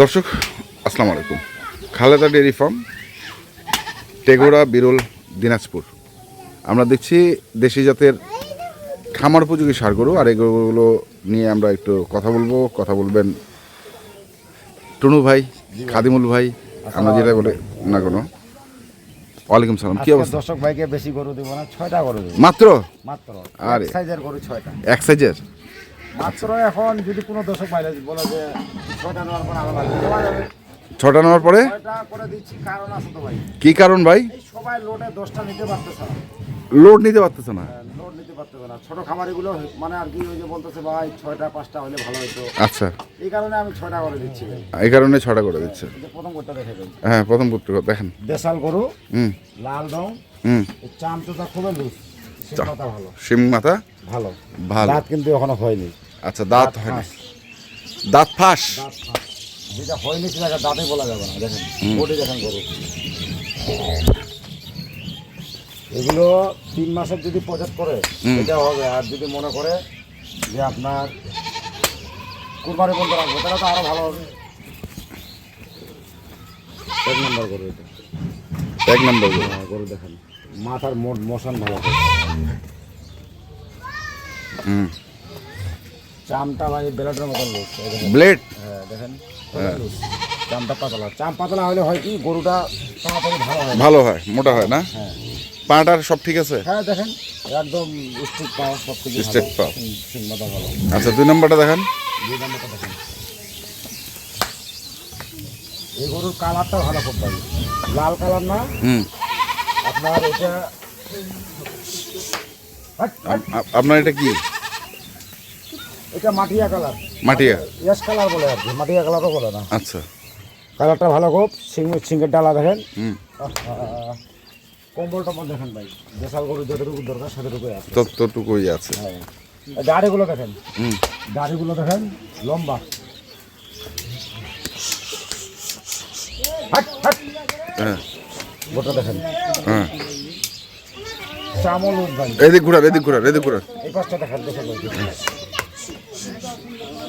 দর্শক আসসালামু আলাইকুম। খালেদা ডেয়ারি ফার্ম টেগোরা বিরল দিনাজপুর। আমরা দেখছি দেশি জাতের খামার উপযোগী সার গরু আর এগুলো নিয়ে আমরা একটু কথা বলব। কথা বলবেন টুনু ভাই খাদিমুল ভাই আমরা যেটা বলে না কোনো। ওয়ালাইকুম সালাম কি অবস্থা? দর্শক ভাইকে বেশি গরু দিব না ছয়টা গরু দিব। মাত্র? মাত্র। আরে। এক সাইজের গরু ছয়টা। এক সাইজের? মাত্র এখন যদি কোনো দর্শক ভাই বলে যে ছয়টা নেওয়ার পর আলাদা দেওয়া যাবে। ছটা নেওয়ার পরে? ছয়টা করে দিচ্ছি কারণ আছে তো ভাই। কি কারণ ভাই? সবাই লোডে দশটা নিতে পারতেছে না। লোড নিতে পারতেছে না? লোড নিতে পারতেছে না। ছোট খামারিগুলো মানে আর কি ওই যে বলতেছে ভাই ছয়টা পাঁচটা হলে ভালো হতো আচ্ছা। এই কারণে আমি ছয়টা করে দিচ্ছি এই কারণে ছটা করে দিচ্ছে। প্রথম করতে দেখে হ্যাঁ প্রথম পুত্র দেখেন। দেশাল গরু হুম। লাল রং হুম। চামচুটা খুবই লুজ শিম মাথা ভালো। ভালো। দাঁত কিন্তু এখনও হয়নি। আচ্ছা দাঁত হয় না ফাঁস। দাঁত ফাঁস। যেটা হয়নি সেটাকে দাঁতে বলা যাবে না দেখেন। বডি দেখেন গরু। এগুলো তিন মাসের যদি প্রজেক্ট করে এটা হবে। আর যদি মনে করে যে আপনার কুরবানি বন্ধ রাখব তাহলে তো আরও ভালো হবে। এক নম্বর গরু এটা। এক নম্বর গরু। হ্যাঁ, গরু দেখেন। মাথার মোট মোশন ভালো হুম। চামটা ভাই বেলাটের মতন লোক ব্লেড হ্যাঁ দেখেন। loose। চামটা পাতলা। চাম পাতলা হলে হয় কি গরুটা তাড়াতাড়ি ভালো হয় ভালো হয় মোটা হয় না? হ্যাঁ। পাটার সব ঠিক আছে? হ্যাঁ দেখেন একদম স্ট্রিট পাওয়া সব কিছু পাও। সিংমাটা ভালো। আচ্ছা দুই নম্বরটা দেখেন। দুই নম্বরটা দেখেন। এই গরুর কালারটা ভালো খুব ভালো। লাল কালার না? হুম। আপনার এটা আপনার এটা কি? এটা মাটিয়া কালার। মাটিয়া? ইয়াস কালার বলে আর কি মাটিয়া কালারও বলে না। আচ্ছা। কালারটা ভালো খুব সিং সিংহের ডালা দেখেন। কম্বল টম্বল দেখেন ভাই দেশাল গরু যতটুকু দরকার সেতটুকুই আছে। ততটুকুই আছে। হ্যাঁ। দাড়িগুলো দেখেন। দাড়িগুলো দেখেন লম্বা। হাট হাট। হ্যাঁ। গোটা দেখেন। হ্যাঁ। চামল উদ্যান। এদিক ঘুরান এদিক ঘুরান এদিক ঘুরান। এই পাশটা দেখেন দেখেন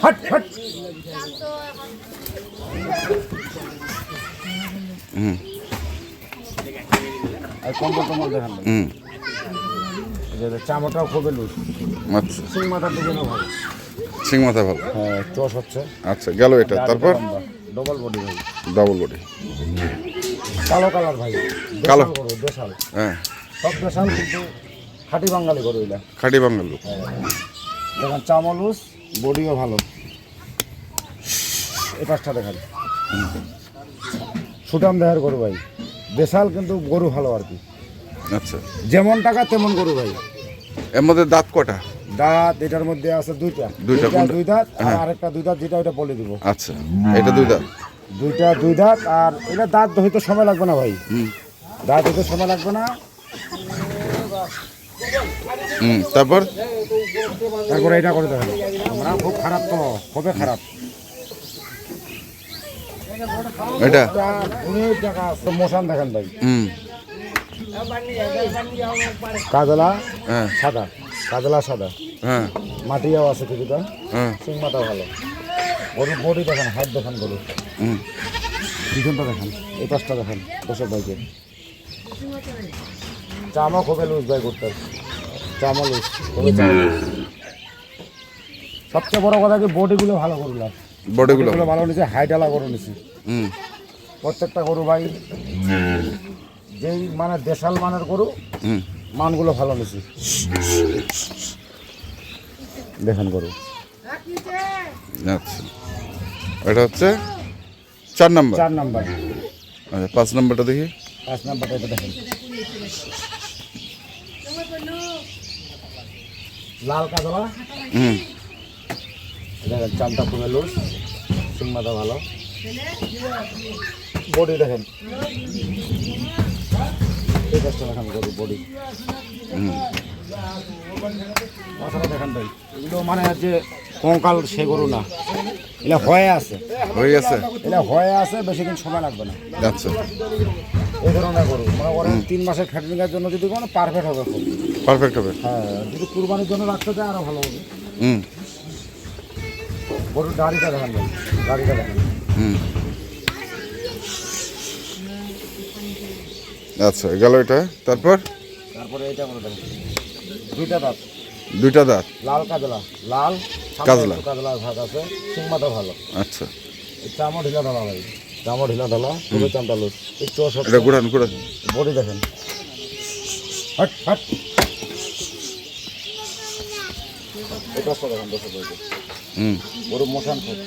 হাট হাট। হুম। আর কম্বল টম্বল দেখেন। হুম। এই খুবই লুজ। আচ্ছা। সিং মাথার দিকে না সিং মাথা ভালো? হ্যাঁ চষ হচ্ছে। আচ্ছা গেল এটা। তারপর? ডবল বডি ডাবল বডি কালো কালার ভাই। কালো। দেশাল দেশাল। হ্যাঁ। সব দেশাল কিন্তু খাঁটি বাঙালি গরু এটা খাটি বাঙাল লোক। দেখেন চামলুস বডিও ভালো। এই পাঁচটা দেখেন। সুটাম দেহের গরু ভাই। দেশাল কিন্তু গরু ভালো আর কি। আচ্ছা। যেমন টাকা তেমন গরু ভাই। এর মধ্যে দাঁত কটা? দাঁত এটার মধ্যে আছে দুইটা। দুইটা? দুই দাঁত আর আরেকটা দুই দাঁত যেটা ওটা বলে দিব। আচ্ছা। এটা দুই দাঁত? দুইটা দুই দাঁত আর এটা দাঁত হইতে সময় লাগবে না ভাই। দাঁত হইতে সময় লাগবে না। হুম তারপর? তারপরে এটা করে দেখেন আমরা খুব খারাপ তো খুবই খারাপ। এটা? অনেক টাকা মোশন দেখেন ভাই। হুম। কাজলা হ্যাঁ। সাদা কাজলা সাদা। হ্যাঁ। মাটিয়াও আছে কিছুটা। হ্যাঁ। সিং ভালো। গরুর বডি দেখেন হাত দেখেন গরু পিছনটা দেখেন এই পাশটা দেখেন দশের বাইকে চামা খুবই লুজ ভাই করতে চামা লুজ সবচেয়ে বড় কথা কি বডিগুলো ভালো করলাম বডিগুলো। ভালো নিচ্ছে হাইটালা গরু নিছি। হুম। প্রত্যেকটা গরু ভাই যেই মানে দেশাল মানের গরু মানগুলো ভালো নিছি। দেখেন গরু। আচ্ছা। এটা হচ্ছে চার নাম্বার। চার নাম্বার। আচ্ছা পাঁচ নাম্বারটা দেখি। পাঁচ নাম্বারটা এটা দেখেন। লাল কাজলা হুম। দেখেন চামটা খুবই লুজ সিংমাটা ভালো। বডি দেখেন। এই পাশটা দেখেন বডি। হুম। মাথাটা দেখেন ভাই। এগুলো মানে যে কঙ্কাল সে গরু না। এটা হয়ে আছে। হয়ে গেছে এটা হয়ে আছে বেশি দিন সময় লাগবে না। আচ্ছা। এই ধরনের গরু। মনে তিন মাসের জন্য যদি কোনো পারফেক্ট হবে খুব। পারফেক্ট হবে। হ্যাঁ যদি কুরবানির জন্য রাখতে চায় আরও ভালো হবে। হুম। গরুর গাড়িটা দেখেন ভাই। গাড়িটা দেখেন। হুম। আচ্ছা গেল এটা। তারপর? তারপরে এটা দেবেন দুইটা দাঁত। দুইটা দাঁত? লাল কাজলা। লাল কাজলা। কাজলার ভাগ আছে সিং মাথা ভালো। আচ্ছা। চামড় ঢিলা ঢালা ভাই। চামড় ঢিলা ঢালা পুরো চামটা লুজ। একটু এটা ঘুরান ঘুরান। বডি দেখেন। Hot hot. এটা অস্ত দেখেন দর্শক হুম। বড় মশান খুব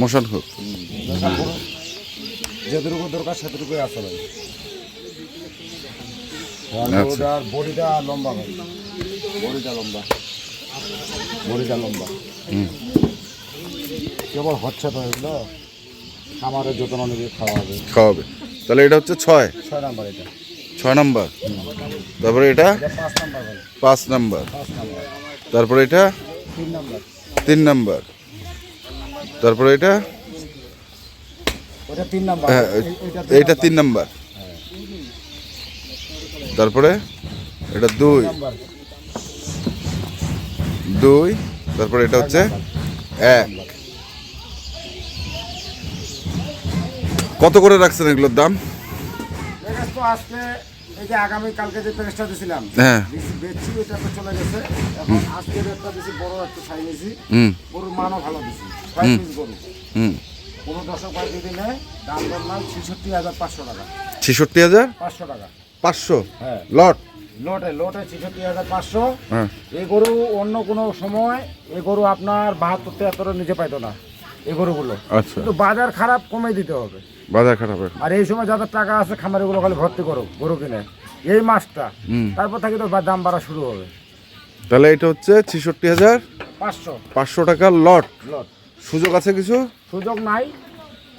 মোশন হোক। যেটুকু দরকার সেটুকুই আছে ভাই। আচ্ছা। বডিটা লম্বা ভাই। লম্বা। লম্বা। কেবল হচ্ছে তো এগুলো খামারের যত্ন নিয়ে খাওয়া হবে খাওয়াবে। তাহলে এটা হচ্ছে ছয়? ছয় নাম্বার এটা। ছয় নাম্বার? তারপরে এটা? এটা পাঁচ নাম্বার তারপরে এটা? তিন নাম্বার। তারপরে এটা? তিন নাম্বার। হ্যাঁ এই- এইটা এইটা তিন নাম্বার। তারপরে? এটা দুই। দুই তারপরে এটা হচ্ছে এক। কত করে রাখছেন এগুলোর দাম? আজকে এই যে আগামী কালকে যে প্যাকেজটা হ্যাঁ। বেচছি তো চলে গেছে। এখন আজকে একটা দিছি বড় একটা ছাই গরুর মানও ভালো দিছি। ছয় পিস গরু। কোনো যদি নেয় দাম দর ছেষট্টি হাজার পাঁচশো টাকা। ছেষট্টি হাজার? পাঁচশো টাকা। পাঁচশো? হ্যাঁ। লট? লোটে লোটে ছেষট্টি হাজার পাঁচশো। হ্যাঁ। এই গরু অন্য কোনো সময় এই গরু আপনার বাহাত্তর তিয়াত্তরের নিচে পাইতো না এই গরুগুলো। আচ্ছা। কিন্তু বাজার খারাপ কমে দিতে হবে। বাজার খারাপ আর এই সময় যাদের টাকা আছে খামারিগুলো খালি ভর্তি করো গরু কিনে। এই মাসটা তারপর থেকে তো দাম বাড়া শুরু হবে। তাহলে এটা হচ্ছে ছেষট্টি হাজার পাঁচশো। পাঁচশো টাকার লট। লট। সুযোগ আছে কিছু? সুযোগ নাই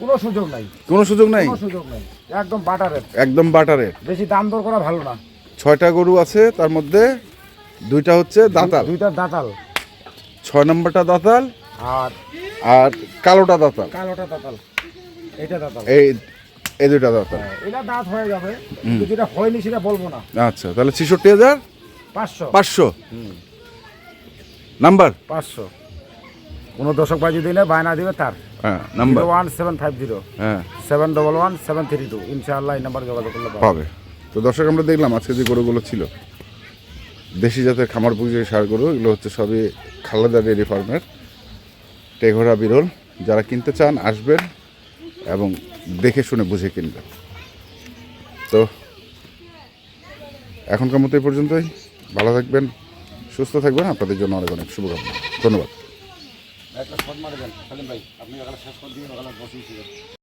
কোনো সুযোগ নাই। কোনো সুযোগ নাই? সুযোগ নাই একদম বাটারের। একদম বাটারের। বেশি দাম দর করা ভালো না। ছয়টা গরু আছে তার মধ্যে দুইটা হচ্ছে দাঁতাল। দুইটা দাঁতাল। ছয় নম্বরটা দাঁতাল আর আর কালোটা দাঁতাল। কালোটা দাঁতাল। এটা দাঁতাল। এই এই দুইটা দাঁতাল। হ্যাঁ, এটা দাঁত হয়ে যাবে। কিন্তু যেটা হয়নি সেটা বলব না। আচ্ছা তাহলে ছেষট্টি হাজার পাঁচশো। পাঁচশো। নাম্বার? পাঁচশো। কোনো দশক বাজি দিলে বায়না দিবে তার। হ্যাঁ number. One seven five zero. হ্যাঁ। Seven double one seven three two. ইনশাআল্লাহ এই নাম্বার যোগাযোগ করলে পাবো। তো দর্শক, আমরা দেখলাম আজকে যে গরুগুলো ছিল। দেশি জাতের খামার পুজোর সার গরু, এগুলো হচ্ছে সবই খালেদা ডেয়ারি ফার্মের টেঘরা বিরল। যারা কিনতে চান, আসবেন এবং দেখে শুনে বুঝে কিনবেন। তো এখনকার মতো এই পর্যন্তই। ভালো থাকবেন, সুস্থ থাকবেন। আপনাদের জন্য অনেক অনেক শুভকামনা। ধন্যবাদ। একটা ভাই। আপনি শেষ করে